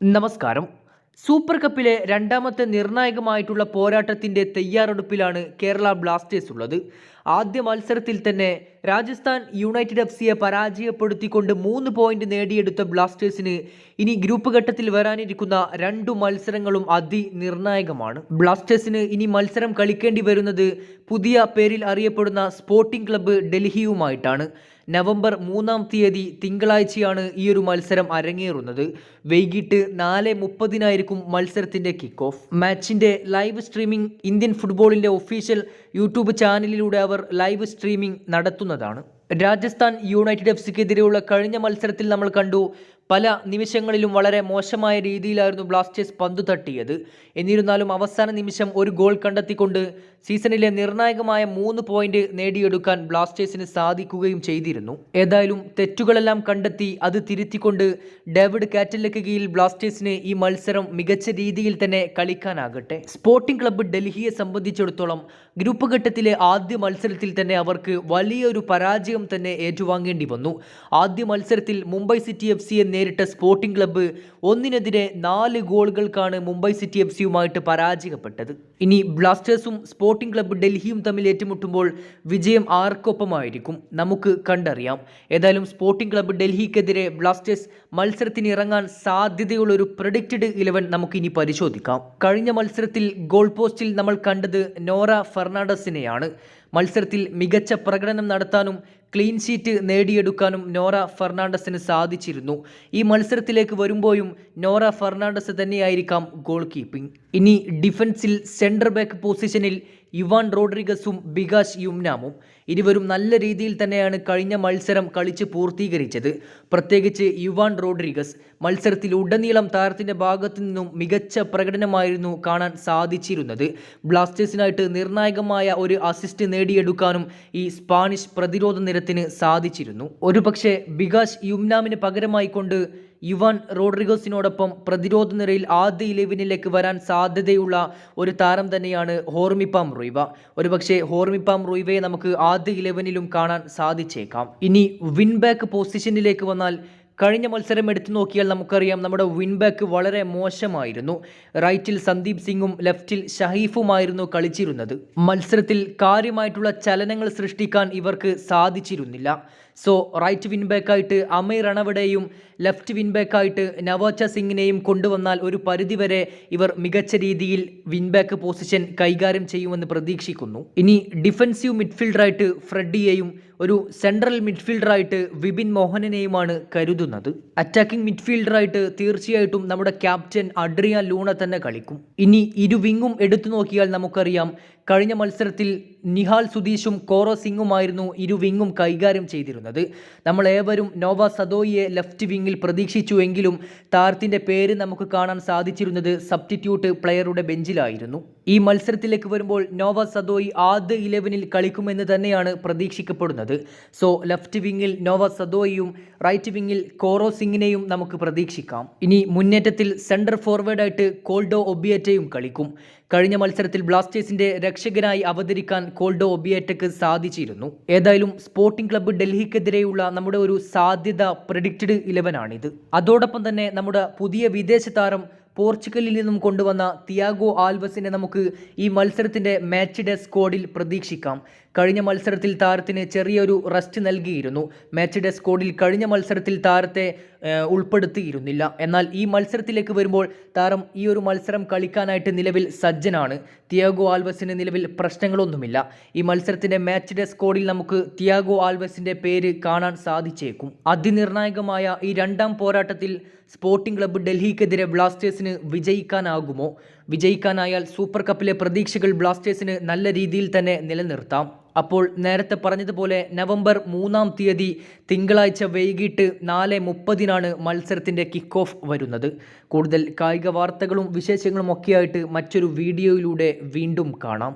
നമസ്കാരം. സൂപ്പർ കപ്പിലെ രണ്ടാമത്തെ നിർണായകമായിട്ടുള്ള പോരാട്ടത്തിന്റെ തയ്യാറെടുപ്പിലാണ് കേരള ബ്ലാസ്റ്റേഴ്സ് ഉള്ളത്. ആദ്യ മത്സരത്തിൽ തന്നെ രാജസ്ഥാൻ യുണൈറ്റഡ് എഫ് സിയെ പരാജയപ്പെടുത്തിക്കൊണ്ട് മൂന്ന് പോയിന്റ് നേടിയെടുത്ത ബ്ലാസ്റ്റേഴ്സിന് ഇനി ഗ്രൂപ്പ് ഘട്ടത്തിൽ വരാനിരിക്കുന്ന രണ്ടു മത്സരങ്ങളും അതിനിർണായകമാണ്. ബ്ലാസ്റ്റേഴ്സിന് ഇനി മത്സരം കളിക്കേണ്ടി വരുന്നത് പുതിയ പേരിൽ അറിയപ്പെടുന്ന സ്പോർട്ടിംഗ് ക്ലബ്ബ് ഡൽഹിയുമായിട്ടാണ്. നവംബർ മൂന്നാം തീയതി തിങ്കളാഴ്ചയാണ് ഈ ഒരു മത്സരം അരങ്ങേറുന്നത്. വൈകിട്ട് നാല് മുപ്പതിനായിരിക്കും മത്സരത്തിന്റെ കിക്ക് ഓഫ് മാച്ചിന്റെ ലൈവ് സ്ട്രീമിംഗ് ഇന്ത്യൻ ഫുട്ബോളിന്റെ ഒഫീഷ്യൽ യൂട്യൂബ് ചാനലിലൂടെ അവർ ലൈവ് സ്ട്രീമിംഗ് നടത്തുന്നതാണ്. രാജസ്ഥാൻ യുണൈറ്റഡ് എഫ് സിക്കെതിരെയുള്ള കഴിഞ്ഞ മത്സരത്തിൽ നമ്മൾ കണ്ടു പല നിമിഷങ്ങളിലും വളരെ മോശമായ രീതിയിലായിരുന്നു ബ്ലാസ്റ്റേഴ്സ് പന്തു തട്ടിയത്. എന്നിരുന്നാലും അവസാന നിമിഷം ഒരു ഗോൾ കണ്ടെത്തിക്കൊണ്ട് സീസണിലെ നിർണായകമായ മൂന്ന് പോയിന്റ് നേടിയെടുക്കാൻ ബ്ലാസ്റ്റേഴ്സിന് സാധിക്കുകയും ചെയ്തിരുന്നു. ഏതായാലും തെറ്റുകളെല്ലാം കണ്ടെത്തി അത് തിരുത്തിക്കൊണ്ട് ഡേവിഡ് കാറ്റലക്ക് കീഴിൽ ബ്ലാസ്റ്റേഴ്സിന് ഈ മത്സരം മികച്ച രീതിയിൽ തന്നെ കളിക്കാനാകട്ടെ. സ്പോർട്ടിംഗ് ക്ലബ്ബ് ഡൽഹിയെ സംബന്ധിച്ചിടത്തോളം ഗ്രൂപ്പ് ഘട്ടത്തിലെ ആദ്യ മത്സരത്തിൽ തന്നെ അവർക്ക് വലിയൊരു പരാജയം തന്നെ ഏറ്റുവാങ്ങേണ്ടി വന്നു. ആദ്യ മത്സരത്തിൽ മുംബൈ സിറ്റി എഫ് സിയെ നേരിട്ട സ്പോർട്ടിംഗ് ക്ലബ്ബ് ഒന്നിനെതിരെ നാല് ഗോളുകൾക്കാണ് മുംബൈ സിറ്റി എഫ് സിയുമായിട്ട് പരാജയപ്പെട്ടത്. ഇനി ബ്ലാസ്റ്റേഴ്സും സ്പോർട്ടിംഗ് ക്ലബ്ബ് ഡൽഹിയും തമ്മിൽ ഏറ്റുമുട്ടുമ്പോൾ വിജയം ആർക്കൊപ്പമായിരിക്കും? നമുക്ക് കണ്ടറിയാം. ഏതായാലും സ്പോർട്ടിംഗ് ക്ലബ്ബ് ഡൽഹിക്കെതിരെ ബ്ലാസ്റ്റേഴ്സ് മത്സരത്തിന് ഇറങ്ങാൻ സാധ്യതയുള്ള ഒരു പ്രഡിക്റ്റഡ് ഇലവൻ നമുക്കിനി പരിശോധിക്കാം. കഴിഞ്ഞ മത്സരത്തിൽ ഗോൾ പോസ്റ്റിൽ നമ്മൾ കണ്ടത് നോറ ഫെർണാണ്ടസിനെയാണ്. മത്സരത്തിൽ മികച്ച പ്രകടനം നടത്താനും ക്ലീൻ ഷീറ്റ് നേടിയെടുക്കാനും നോറ ഫെർണാണ്ടസിന് സാധിച്ചിരുന്നു. ഈ മത്സരത്തിലേക്ക് വരുമ്പോഴും നോറ ഫെർണാണ്ടസ് തന്നെയായിരിക്കാം ഗോൾ കീപ്പിംഗ് ഇനി ഡിഫൻസിൽ സെന്റർ ബാക്ക് പൊസിഷനിൽ യുവാൻ റോഡ്രിഗസും ബികാഷ് യുംനാമും ഇരുവരും നല്ല രീതിയിൽ തന്നെയാണ് കഴിഞ്ഞ മത്സരം കളിച്ച് പൂർത്തീകരിച്ചത്. പ്രത്യേകിച്ച് യുവാൻ റോഡ്രിഗസ് മത്സരത്തിൽ ഉടനീളം താരത്തിന്റെ ഭാഗത്തു നിന്നും മികച്ച പ്രകടനമായിരുന്നു കാണാൻ സാധിച്ചിരുന്നത്. ബ്ലാസ്റ്റേഴ്സിനായിട്ട് നിർണായകമായ ഒരു അസിസ്റ്റ് നേടിയെടുക്കാനും ഈ സ്പാനിഷ് പ്രതിരോധ നിരത്തിന് സാധിച്ചിരുന്നു. ഒരുപക്ഷെ ബികാഷ് യുംനാമിന് പകരമായി കൊണ്ട് യുവാൻ റോഡ്രിഗോസിനോടൊപ്പം പ്രതിരോധ നിരയിൽ ആദ്യ ഇലവനിലേക്ക് വരാൻ സാധ്യതയുള്ള ഒരു താരം തന്നെയാണ് ഹോർമിപ്പാം റൊയ്വ. ഒരുപക്ഷെ ഹോർമിപ്പാം റൊയ്വയെ നമുക്ക് ആദ്യ ഇലവനിലും കാണാൻ സാധിച്ചേക്കാം. ഇനി വിൻബാക്ക് പൊസിഷനിലേക്ക് വന്നാൽ കഴിഞ്ഞ മത്സരം എടുത്തു നോക്കിയാൽ നമുക്കറിയാം നമ്മുടെ വിൻബാക്ക് വളരെ മോശമായിരുന്നു. റൈറ്റിൽ സന്ദീപ് സിംഗും ലെഫ്റ്റിൽ ഷഹീഫുമായിരുന്നു കളിച്ചിരുന്നത്. മത്സരത്തിൽ കാര്യമായിട്ടുള്ള ചലനങ്ങൾ സൃഷ്ടിക്കാൻ ഇവർക്ക് സാധിച്ചിരുന്നില്ല. സോ റൈറ്റ് വിൻബാക്കായിട്ട് അമീർ റണവടെയും ലെഫ്റ്റ് വിൻബാക്കായിട്ട് നവോച്ച സിംഗിനെയും കൊണ്ടുവന്നാൽ ഒരു പരിധിവരെ ഇവർ മികച്ച രീതിയിൽ വിൻബാക്ക് പൊസിഷൻ കൈകാര്യം ചെയ്യുമെന്ന് പ്രതീക്ഷിക്കുന്നു. ഇനി ഡിഫൻസീവ് മിഡ്ഫീൽഡറായിട്ട് ഫ്രെഡിയെയും ഒരു സെൻട്രൽ മിഡ്ഫീൽഡറായിട്ട് വിപിൻ മോഹനനെയുമാണ് കരുതുന്നത്. അറ്റാക്കിംഗ് മിഡ്ഫീൽഡറായിട്ട് തീർച്ചയായിട്ടും നമ്മുടെ ക്യാപ്റ്റൻ അഡ്രിയ ലൂണ തന്നെ കളിക്കും. ഇനി ഇരു വിങ്ങും എടുത്തു നോക്കിയാൽ നമുക്കറിയാം കഴിഞ്ഞ മത്സരത്തിൽ നിഹാൽ സുധീഷും കോറോ സിംഗുമായിരുന്നു ഇരു വിങ്ങും കൈകാര്യം ചെയ്തിരുന്നത്. നമ്മൾ ഏവരും നോവ സദോയിയെ ലെഫ്റ്റ് വിങ്ങിൽ പ്രതീക്ഷിച്ചുവെങ്കിലും താരത്തിന്റെ പേര് നമുക്ക് കാണാൻ സാധിച്ചിരുന്നത് സബ്സ്റ്റിറ്റ്യൂട്ട് പ്ലെയറുടെ ബെഞ്ചിലായിരുന്നു. ഈ മത്സരത്തിലേക്ക് വരുമ്പോൾ നോവ സദോയി ആദ്യ ഇലവനിൽ കളിക്കുമെന്ന് തന്നെയാണ് പ്രതീക്ഷിക്കപ്പെടുന്നത്. സോ ലെഫ്റ്റ് വിങ്ങിൽ നോവ സദോയിയും റൈറ്റ് വിങ്ങിൽ കോറോ സിംഗിനെയും നമുക്ക് പ്രതീക്ഷിക്കാം. ഇനി മുന്നേറ്റത്തിൽ സെന്റർ ഫോർവേഡായിട്ട് കോൾഡോ ഒബിയറ്റയും കളിക്കും. കഴിഞ്ഞ മത്സരത്തിൽ ബ്ലാസ്റ്റേഴ്സിന്റെ രക്ഷകനായി അവതരിക്കാൻ കോൾഡോ ഒബിയേറ്റയ്ക്ക് സാധിച്ചിരുന്നു. ഏതായാലും സ്പോർട്ടിംഗ് ക്ലബ്ബ് ഡൽഹിക്കെതിരെയുള്ള നമ്മുടെ ഒരു സാധ്യത പ്രഡിക്റ്റഡ് ഇലവനാണിത് അതോടൊപ്പം തന്നെ നമ്മുടെ പുതിയ വിദേശ താരം പോർച്ചുഗലിൽ നിന്നും കൊണ്ടുവന്ന തിയാഗോ ആൽവസിനെ നമുക്ക് ഈ മത്സരത്തിന്റെ മാച്ച് ഡേ സ്ക്വാഡിൽ പ്രതീക്ഷിക്കാം. കഴിഞ്ഞ മത്സരത്തിൽ താരത്തിന് ചെറിയൊരു റെസ്റ്റ് നൽകിയിരുന്നു. മാച്ച് ഡേ സ്കോഡിൽ കഴിഞ്ഞ മത്സരത്തിൽ താരത്തെ ഉൾപ്പെടുത്തിയിരുന്നില്ല. എന്നാൽ ഈ മത്സരത്തിലേക്ക് വരുമ്പോൾ താരം ഈ ഒരു മത്സരം കളിക്കാനായിട്ട് നിലവിൽ സജ്ജനാണ്. തിയാഗോ ആൽവസിന് നിലവിൽ പ്രശ്നങ്ങളൊന്നുമില്ല. ഈ മത്സരത്തിന്റെ മാച്ച് ഡേ സ്കോഡിൽ നമുക്ക് തിയാഗോ ആൽവസിന്റെ പേര് കാണാൻ സാധിച്ചേക്കും. അതിനിർണായകമായ ഈ രണ്ടാം പോരാട്ടത്തിൽ സ്പോർട്ടിംഗ് ക്ലബ്ബ് ഡൽഹിക്കെതിരെ ബ്ലാസ്റ്റേഴ്സിന് വിജയിക്കാനാകുമോ? വിജയിക്കാനായാൽ സൂപ്പർ കപ്പിലെ പ്രതീക്ഷകൾ ബ്ലാസ്റ്റേഴ്സിന് നല്ല രീതിയിൽ തന്നെ നിലനിർത്താം. അപ്പോൾ നേരത്തെ പറഞ്ഞതുപോലെ നവംബർ മൂന്നാം തീയതി തിങ്കളാഴ്ച വൈകിട്ട് നാല് മുപ്പതിനാണ് മത്സരത്തിന്റെ കിക്ക് ഓഫ് വരുന്നത്. കൂടുതൽ കായിക വാർത്തകളും വിശേഷങ്ങളും ഒക്കെയായിട്ട് മറ്റൊരു വീഡിയോയിലൂടെ വീണ്ടും കാണാം.